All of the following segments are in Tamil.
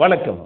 வணக்கம்.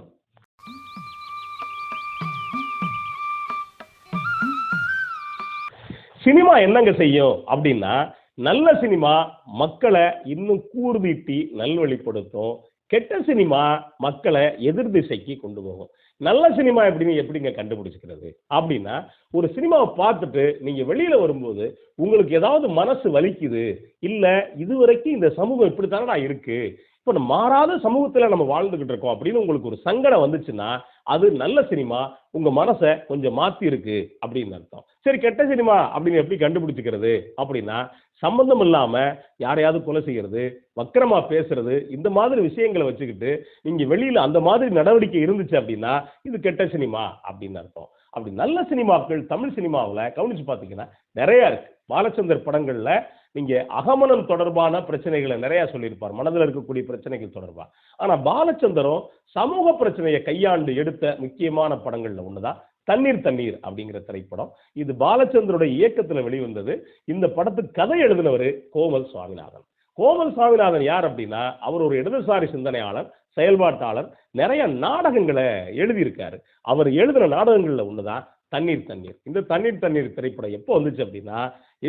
சினிமா என்னங்க செய்யும் அப்படின்னா நல்ல சினிமா மக்களை இன்னும் கூர்தீட்டி நல்வழிப்படுத்தும். கெட்ட சினிமா மக்களை எதிர் திசைக்கு கொண்டு போகும். நல்ல சினிமா எப்படின்னு எப்படிங்க கண்டுபிடிச்சிக்கிறது? அப்படின்னா ஒரு சினிமாவை பார்த்துட்டு நீங்க வெளியில வரும்போது உங்களுக்கு ஏதாவது மனசு வலிக்குது இல்ல இதுவரைக்கும் இந்த சமூகம் இப்படித்தானடா இருக்கு இப்போ நம்ம மாறாத சமூகத்துல நம்ம வாழ்ந்துகிட்டு இருக்கோம் அப்படின்னு உங்களுக்கு ஒரு சங்கடம் வந்துச்சுன்னா அது நல்ல சினிமா உங்க மனசை கொஞ்சம் மாத்தி இருக்கு அப்படின்னு அர்த்தம். சரி கெட்ட சினிமா அப்படின்னு எப்படி கண்டுபிடிச்சிக்கிறது? அப்படின்னா சம்பந்தம் இல்லாம யாரையாவது கொலை செய்யறது வக்கரமா பேசுறது இந்த மாதிரி விஷயங்களை வச்சுக்கிட்டு நீங்க வெளியில அந்த மாதிரி நடவடிக்கை இருந்துச்சு அப்படின்னா இது கெட்ட சினிமா அப்படின்னு அர்த்தம். அப்படி நல்ல சினிமாக்கள் தமிழ் சினிமாவில் கவனிச்சு பார்த்தீங்கன்னா நிறையா இருக்கு. பாலச்சந்தர் படங்களில் நீங்கள் அகமனம் தொடர்பான பிரச்சனைகளை நிறையா சொல்லியிருப்பார். மனதில் இருக்கக்கூடிய பிரச்சனைகள் தொடர்பாக ஆனால் பாலச்சந்தரும் சமூக பிரச்சனையை கையாண்டு எடுத்த முக்கியமான படங்களில் ஒன்று தான் தண்ணீர் தண்ணீர் அப்படிங்கிற திரைப்படம். இது பாலச்சந்தருடைய இயக்கத்தில் வெளிவந்தது. இந்த படத்துக்கு கதை எழுதினவர் கோமல் சுவாமிநாதன். கோமல் சுவாமிநாதன் யார் அப்படின்னா அவர் ஒரு இடதுசாரி சிந்தனையாளர். செயல்பாட்டாளர் நிறைய நாடகங்களை எழுதியிருக்காரு. அவர் எழுதின நாடகங்கள்ல ஒண்ணுதான் தண்ணீர் தண்ணீர். இந்த தண்ணீர் தண்ணீர் திரைப்படம் எப்போ வந்துச்சு அப்படின்னா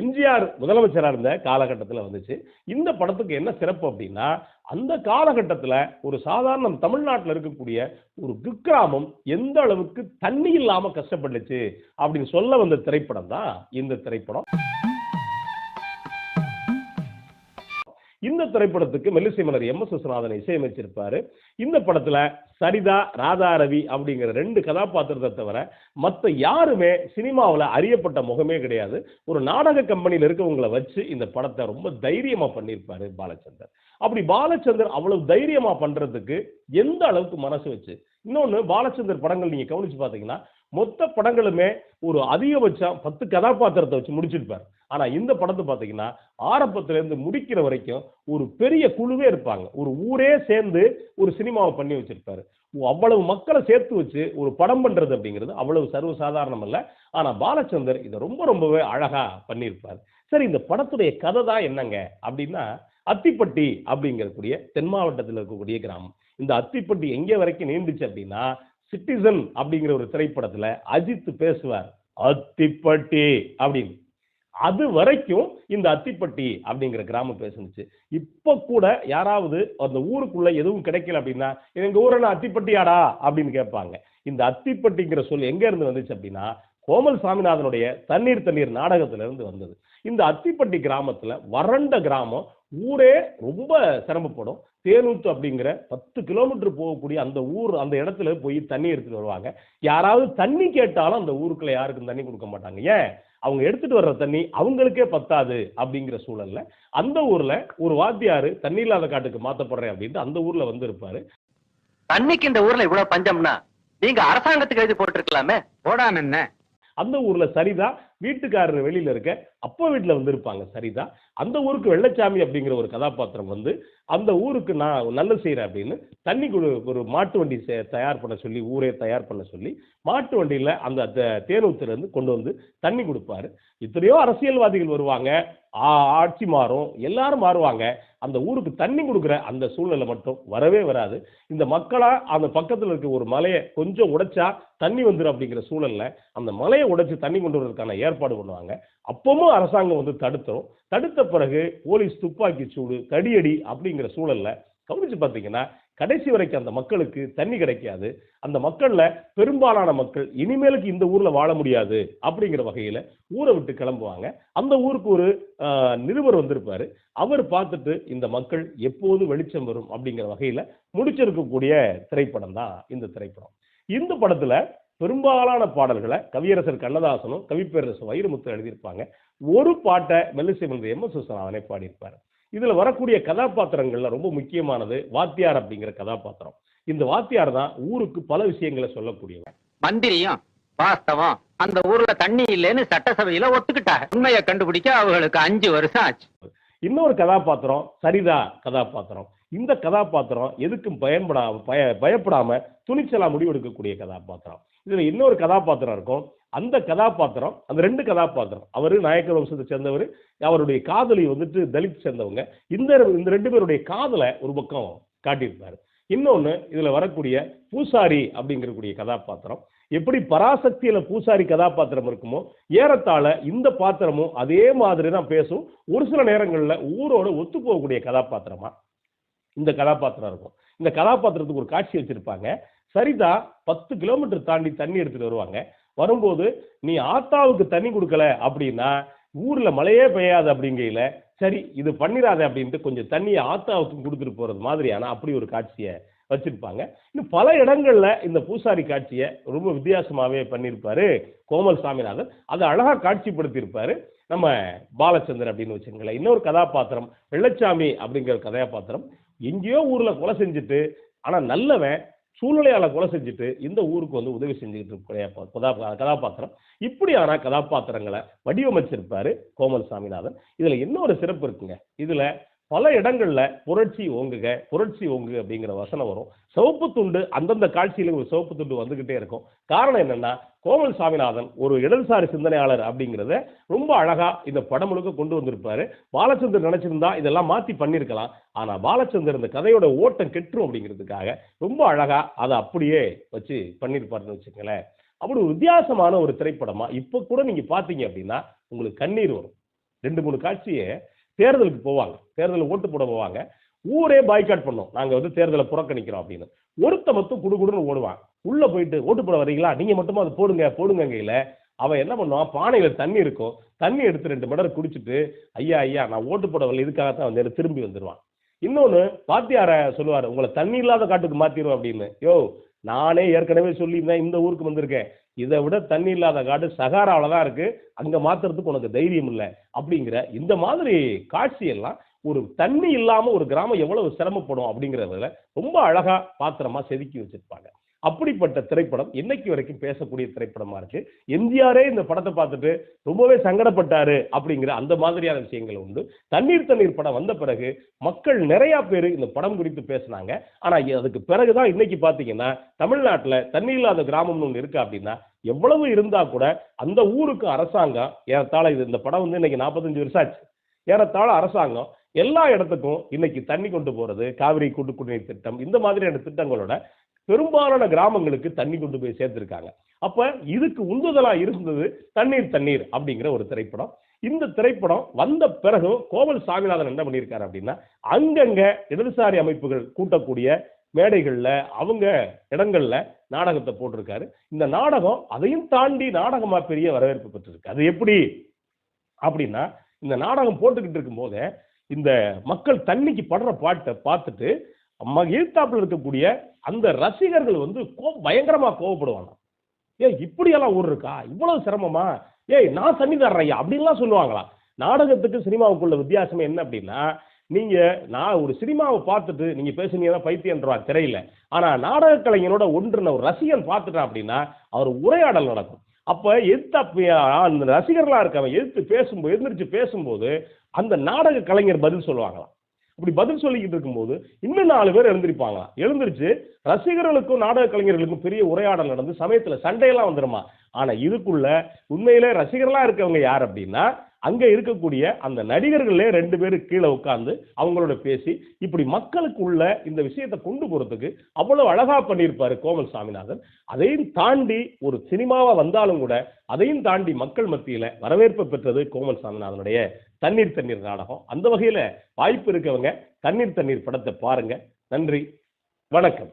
எம்ஜிஆர் முதலமைச்சராக இருந்த காலகட்டத்தில் வந்துச்சு. இந்த படத்துக்கு என்ன சிறப்பு அப்படின்னா அந்த காலகட்டத்தில் ஒரு சாதாரண தமிழ்நாட்டில் இருக்கக்கூடிய ஒரு குக்கிராமம் எந்த அளவுக்கு தண்ணி இல்லாமல் கஷ்டப்பட்டுச்சு அப்படின்னு சொல்ல வந்த திரைப்படம் தான் இந்த திரைப்படம். இந்த திரைப்படத்துக்கு மெல்லிசை மலர் எம் எஸ் விஸ்வநாதன் இசையமைச்சிருப்பாரு. இந்த படத்துல சரிதா ராதா ரவி அப்படிங்கிற ரெண்டு கதாபாத்திரத்தை தவிர மற்ற யாருமே சினிமாவில் அறியப்பட்ட முகமே கிடையாது. ஒரு நாடக கம்பெனியில் இருக்கவங்களை வச்சு இந்த படத்தை ரொம்ப தைரியமா பண்ணியிருப்பாரு பாலச்சந்தர். அப்படி பாலச்சந்தர் அவ்வளவு தைரியமா பண்றதுக்கு எந்த அளவுக்கு மனசு வச்சு இன்னொன்னு பாலச்சந்தர் படங்கள் நீங்க கவனிச்சு பாத்தீங்கன்னா மொத்த படங்களுமே ஒரு அதிகபட்சம் பத்து கதாபாத்திரத்தை வச்சு முடிச்சிருப்பார். ஆனா இந்த படத்தை பாத்தீங்கன்னா ஆரம்பத்துல இருந்து முடிக்கிற வரைக்கும் ஒரு பெரிய குழுவே இருப்பாங்க. ஒரு ஊரே சேர்ந்து ஒரு சினிமாவை பண்ணி வச்சிருப்பாரு. அவ்வளவு மக்களை சேர்த்து வச்சு ஒரு படம் பண்றது அப்படிங்கிறது அவ்வளவு சர்வசாதாரணம் அல்ல ஆனா பாலச்சந்தர் இதை ரொம்ப ரொம்பவே அழகா பண்ணியிருப்பார். சரி இந்த படத்துடைய கதை தான் என்னங்க? அப்படின்னா அத்திப்பட்டி அப்படிங்கக்கூடிய தென் மாவட்டத்தில் இருக்கக்கூடிய கிராமம். இந்த அத்திப்பட்டி எங்க வரைக்கும் நீண்டுச்சு அப்படின்னா சிட்டிசன் அப்படிங்கிற ஒரு திரைப்படத்துல அஜித் பேசுவார். அத்திப்பட்டி அப்படின்னு. அது வரைக்கும் இந்த அத்திப்பட்டி அப்படிங்கிற கிராமம் பேசுனுச்சு. இப்ப கூட யாராவது அந்த ஊருக்குள்ள எதுவும் கிடைக்கல அப்படின்னா எங்க ஊரில் அத்திப்பட்டியாடா அப்படின்னு கேட்பாங்க. இந்த அத்திப்பட்டிங்கிற சொல் எங்க இருந்து வந்துச்சு அப்படின்னா கோமல் சாமிநாதனுடைய தண்ணீர் தண்ணீர் நாடகத்துல இருந்து வந்தது. இந்த அத்திப்பட்டி கிராமத்துல வறண்ட கிராமம் ஊரே ரொம்ப சிரமப்படும். தேனூத்து அப்படிங்கிற பத்து கிலோமீட்டர் போகக்கூடிய அந்த ஊர் அந்த இடத்துல போய் தண்ணி எடுத்துட்டு வருவாங்க. யாராவது தண்ணி கேட்டாலும் அந்த ஊருக்குள்ள யாருக்கும் தண்ணி கொடுக்க மாட்டாங்க. ஏன்? அவங்க எடுத்துட்டு வர்ற தண்ணி அவங்களுக்கே பத்தாது அப்படிங்கிற சூழல்ல அந்த ஊர்ல ஒரு வாத்தியாரு தண்ணி இல்லாத காட்டுக்கு மாத்தப்படுறேன் அப்படின்ட்டு அந்த ஊர்ல வந்து இருப்பாரு தண்ணிக்கு இந்த ஊர்ல இவ்வளவு பஞ்சம்னா நீங்க அரசாங்கத்துக்கு எழுதி போட்டிருக்கலாமே. போடான் என்ன அந்த ஊர்ல சரிதா வீட்டுக்காரர் வெளியில இருக்க அப்போ வீட்டுல வந்து இருப்பாங்க சரிதா? அந்த ஊருக்கு வெள்ளச்சாமி அப்படிங்கிற ஒரு கதாபாத்திரம் வந்து அந்த ஊருக்கு நான் நல்லது செய்யறேன் அப்படின்னு தண்ணி குடு ஒரு மாட்டு வண்டி தயார் பண்ண சொல்லி ஊரே தயார் பண்ண சொல்லி மாட்டு வண்டியில அந்த தே- தேனூத்துல இருந்து கொண்டு வந்து தண்ணி கொடுப்பாரு. எத்தனையோ அரசியல்வாதிகள் வருவாங்க. ஆ- ஆட்சி மாறும். எல்லாரும் மாறுவாங்க. அந்த ஊருக்கு தண்ணி கொடுக்குற அந்த சூழ்நிலை மட்டும் வரவே வராது. இந்த மக்களா அந்த பக்கத்துல இருக்க ஒரு மலையை கொஞ்சம் உடைச்சா தண்ணி வந்துடும் அப்படிங்கிற சூழல்ல அந்த மலையை உடைச்சு தண்ணி கொண்டு வரதுக்கான ஏற்பாடு பண்ணுவாங்க. அப்பவும் அரசாங்கம் வந்து தடுத்தோம் தடுத்த பிறகு போலீஸ் துப்பாக்கி சூடு தடியடி அப்படிங்கிற சூழல்ல கவனிச்சு பார்த்தீங்கன்னா கடைசி வரைக்கும் அந்த மக்களுக்கு தண்ணி கிடைக்காது. அந்த மக்கள்ல பெரும்பாலான மக்கள் இனிமேலுக்கு இந்த ஊர்ல வாழ முடியாது அப்படிங்கிற வகையில ஊரை விட்டு கிளம்புவாங்க. அந்த ஊருக்கு ஒரு நிருபர் வந்திருப்பாரு. அவர் பார்த்துட்டு இந்த மக்கள் எப்போது வெளிச்சம் வரும் அப்படிங்கிற வகையில முடிச்சிருக்கக்கூடிய திரைப்படம் தான் இந்த திரைப்படம். இந்த படத்துல பெரும்பாலான பாடல்களை கவியரசர் கண்ணதாசனும் கவிப்பேரரசு வைரமுத்து எழுதியிருப்பாங்க. ஒரு பாட்டை மெல்லிசை மன்ற எம் எஸ் விஸ்வநாதனே பாடியிருப்பாரு. இதுல வரக்கூடிய கதாபாத்திரங்கள்ல ரொம்ப முக்கியமானது வாத்தியார் அப்படிங்கிற கதாபாத்திரம். இந்த வாத்தியார் தான் ஊருக்கு பல விஷயங்களை சொல்லக்கூடியவர். மந்திரியும் வாஸ்தவம் அந்த ஊர்ல தண்ணி இல்லைன்னு சட்டசபையில ஒத்துக்கிட்டாங்க. உண்மையை கண்டுபிடிக்க அவங்களுக்கு அஞ்சு வருஷம் ஆச்சு. இன்னொரு கதாபாத்திரம் சரிதா கதாபாத்திரம். இந்த கதாபாத்திரம் எதுக்கும் பயன்படா பய பயப்படாம துணிச்சலா முடிவெடுக்கக்கூடிய கதாபாத்திரம். இதுல இன்னொரு கதாபாத்திரம் இருக்கும். அந்த கதாபாத்திரம் அந்த ரெண்டு கதாபாத்திரம் அவரு நாயக்கர் வம்சத்தை சேர்ந்தவர் அவருடைய காதலி வந்துட்டு தலித் சேர்ந்தவங்க. இந்த இந்த ரெண்டு பேருடைய காதலை ஒரு பக்கம் காட்டியிருப்பாரு. இன்னொன்று இதில் வரக்கூடிய பூசாரி அப்படிங்கிறக்கூடிய கதாபாத்திரம். எப்படி பராசக்தியில் பூசாரி கதாபாத்திரம் இருக்குமோ ஏறத்தாழ இந்த பாத்திரமும் அதே மாதிரி தான் பேசும். ஒரு சில நேரங்களில் ஊரோட ஒத்து போகக்கூடிய கதாபாத்திரமா? இந்த கதாபாத்திரம் இருக்கும். இந்த கதாபாத்திரத்துக்கு ஒரு காட்சி வச்சிருப்பாங்க. சரிதா பத்து கிலோமீட்டர் தாண்டி தண்ணி எடுத்துட்டு வருவாங்க. வரும்போது நீ ஆத்தாவுக்கு தண்ணி கொடுக்கல அப்படின்னா ஊர்ல மழையே பெய்யாது அப்படிங்கையில சரி இது பண்ணிடாத அப்படின்ட்டு கொஞ்சம் தண்ணியை ஆத்தாவுக்கு கொடுத்துட்டு போறது மாதிரியான அப்படி ஒரு காட்சியை வச்சிருப்பாங்க. இன்னும் பல இடங்கள்ல இந்த பூசாரி காட்சியை ரொம்ப வித்தியாசமாவே பண்ணியிருப்பாரு கோமல் சாமிநாதன். அதை அழகா காட்சிப்படுத்தியிருப்பாரு நம்ம பாலச்சந்தர் அப்படின்னு வச்சுங்களேன் இன்னொரு கதாபாத்திரம் வெள்ளச்சாமி அப்படிங்கிற கதாபாத்திரம். எங்கேயோ ஊரில் கொலை செஞ்சுட்டு ஆனால் நல்லவன் சூழ்நிலையால் கொலை செஞ்சுட்டு இந்த ஊருக்கு வந்து உதவி செஞ்சுக்கிட்டு இருக்கக்கூடிய கதா கதாபாத்திரம். இப்படியான கதாபாத்திரங்களை வடிவமைச்சிருப்பாரு கோமல் சாமிநாதன் இதில் இன்னொரு சிறப்பு இருக்குங்க. இதில் பல இடங்களில் புரட்சி ஓங்குக புரட்சி ஓங்குக அப்படிங்கிற வசனம் வரும். சிவப்பு துண்டு அந்தந்த காட்சியில ஒரு சிவப்பு துண்டு வந்துக்கிட்டே இருக்கும். காரணம் என்னென்னா கோமல் சாமிநாதன் ஒரு இடதுசாரி சிந்தனையாளர் அப்படிங்கிறத ரொம்ப அழகாக இந்த படம் முழுக்க கொண்டு வந்திருப்பார். பாலச்சந்தர் நினச்சிருந்தா இதெல்லாம் மாற்றி பண்ணியிருக்கலாம் ஆனால் பாலச்சந்தர் இந்த கதையோட ஓட்டம் கெட்டுரும் அப்படிங்கிறதுக்காக ரொம்ப அழகாக அதை அப்படியே வச்சு பண்ணியிருப்பாருன்னு வச்சுக்கங்களேன். அப்படி ஒரு வித்தியாசமான ஒரு திரைப்படமாக இப்போ கூட நீங்கள் பார்த்தீங்க அப்படின்னா உங்களுக்கு கண்ணீர் வரும். ரெண்டு மூணு காட்சியை தேர்தலுக்கு போவாங்க. தேர்தலில் ஓட்டு போட போவாங்க. ஊரே பாய்காட் பண்ணோம். நாங்கள் வந்து தேர்தலை புறக்கணிக்கிறோம் அப்படின்னு. ஒருத்த மட்டும் குடுகுடுன்னு ஓடுவான். உள்ளே போயிட்டு ஓட்டு போட வரீங்களா நீங்கள் மட்டுமா அதை போடுங்க போடுங்க கையில் அவன் என்ன பண்ணுவான்? பானையில் தண்ணி இருக்கும். தண்ணி எடுத்து ரெண்டு மடர் குடிச்சிட்டு ஐயா ஐயா நான் ஓட்டு போட வரல. இதுக்காகத்தான் வந்து திரும்பி வந்துருவான். இன்னொன்று பாத்தியார சொல்லுவார் உங்களை தண்ணி இல்லாத காட்டுக்கு மாத்திரும் அப்படின்னு. யோ நானே ஏற்கனவே சொல்லியிருந்தேன் இந்த ஊருக்கு வந்திருக்கேன். இதை விட தண்ணி இல்லாத காடு சகாராவில் தான் இருக்கு. அங்கே மாத்துறதுக்கு உனக்கு தைரியம் இல்லை அப்படிங்கிற இந்த மாதிரி காட்சியெல்லாம் ஒரு தண்ணி இல்லாமல் ஒரு கிராமம் எவ்வளவு சிரமப்படும் அப்படிங்கறதுல ரொம்ப அழகாக பாத்திரமா செதுக்கி வச்சிருப்பாங்க. அப்படிப்பட்ட திரைப்படம் இன்னைக்கு வரைக்கும் பேசக்கூடிய திரைப்படமா இருக்கு. எம்ஜிஆரே இந்த படத்தை பார்த்துட்டு ரொம்பவே சங்கடப்பட்டாரு அப்படிங்கிற அந்த மாதிரியான விஷயங்கள் உண்டு. தண்ணீர் தண்ணீர் படம் வந்த பிறகு மக்கள் நிறைய பேர் இந்த படம் குறித்து பேசினாங்க. ஆனா அதுக்கு பிறகுதான் இன்னைக்கு பாத்தீங்கன்னா தமிழ்நாட்டுல தண்ணி இல்லாத கிராமம்னு ஒன்று இருக்கு அப்படின்னா எவ்வளவு இருந்தா கூட அந்த ஊருக்கு அரசாங்கம் ஏறத்தாழ இது இந்த படம் வந்து இன்னைக்கு நாற்பத்தஞ்சு வருஷம் ஆச்சு. ஏறத்தாழ அரசாங்கம் எல்லா இடத்துக்கும் இன்னைக்கு தண்ணி கொண்டு போறது காவிரி கூட்டு குடிநீர் திட்டம் இந்த மாதிரியான திட்டங்களோட பெரும்பாலான கிராமங்களுக்கு தண்ணி கொண்டு போய் சேர்த்திருக்காங்க. அப்ப இதுக்கு உந்துதலா இருந்தது தண்ணீர் தண்ணீர் அப்படிங்கிற ஒரு திரைப்படம். இந்த திரைப்படம் வந்த பிறகும் கோவல் சாமிநாதன் என்ன பண்ணியிருக்காரு அப்படின்னா அங்கங்க இடதுசாரி அமைப்புகள் கூட்டக்கூடிய மேடைகளில் அவங்க இடங்கள்ல நாடகத்தை போட்டிருக்காரு. இந்த நாடகம் அதையும் தாண்டி நாடகமா பெரிய வரவேற்பு பெற்றிருக்கு. அது எப்படி? அப்படின்னா இந்த நாடகம் போட்டுக்கிட்டு இருக்கும்போதே இந்த மக்கள் தண்ணிக்கு படுற பாட்டை பார்த்துட்டு ம- இருக்கக்கூடிய அந்த ரசிகர்கள் வந்து கோ பயங்கரமா கோவப்படுவாங்க. ஏய் இப்படியெல்லாம் ஊர் இருக்கா? இவ்வளவு சிரமமா? ஏய் நான் தண்ணி தர்றேன் ஐயா அப்படின்லாம் சொல்லுவாங்களா? நாடகத்துக்கு சினிமாவுக்குள்ள வித்தியாசம் என்ன அப்படின்னா நீங்க நான் ஒரு சினிமாவை பார்த்துட்டு நீங்க பேசுனீங்கன்னா பைத்தியன்றவா திரையில. ஆனா நாடக கலைஞனோட ஒன்றுன ஒரு ரசிகன் பார்த்துட்டான் அப்படின்னா அவர் உரையாடல் நடக்கும். அப்ப எதிர்த்து அப்ப அந்த ரசிகர்களா இருக்கவன் எதிர்த்து பேசும்போது எதிர்த்து பேசும்போது அந்த நாடக கலைஞர் பதில் சொல்லுவாங்களாம். இப்படி பதில் சொல்லிக்கிட்டு இருக்கும்போது இன்னும் நாலு பேர் எழுந்திருப்பாங்க. எழுந்திருச்சு ரசிகர்களுக்கும் நாடக கலைஞர்களுக்கும் பெரிய உரையாடல் நடந்து சமயத்துல சண்டையெல்லாம் வந்துருமா? ஆனா இதுக்குள்ள உண்மையிலே ரசிகர்களாக இருக்கவங்க யார் அப்படின்னா அங்கே இருக்கக்கூடிய அந்த நடிகர்களே ரெண்டு பேரும் கீழே உட்காந்து அவங்களோட பேசி இப்படி மக்களுக்கு உள்ள இந்த விஷயத்தை கொண்டு போகிறதுக்கு அவ்வளோ அழகா பண்ணியிருப்பார் கோமல் சாமிநாதன். அதையும் தாண்டி ஒரு சினிமாவாக வந்தாலும் கூட அதையும் தாண்டி மக்கள் மத்தியில் வரவேற்பு பெற்றது கோமல் சாமிநாதனுடைய தண்ணீர் தண்ணீர் நாடகம். அந்த வகையில் வாய்ப்பு இருக்கவங்க தண்ணீர் தண்ணீர் படத்தை பாருங்கள் நன்றி. வணக்கம்.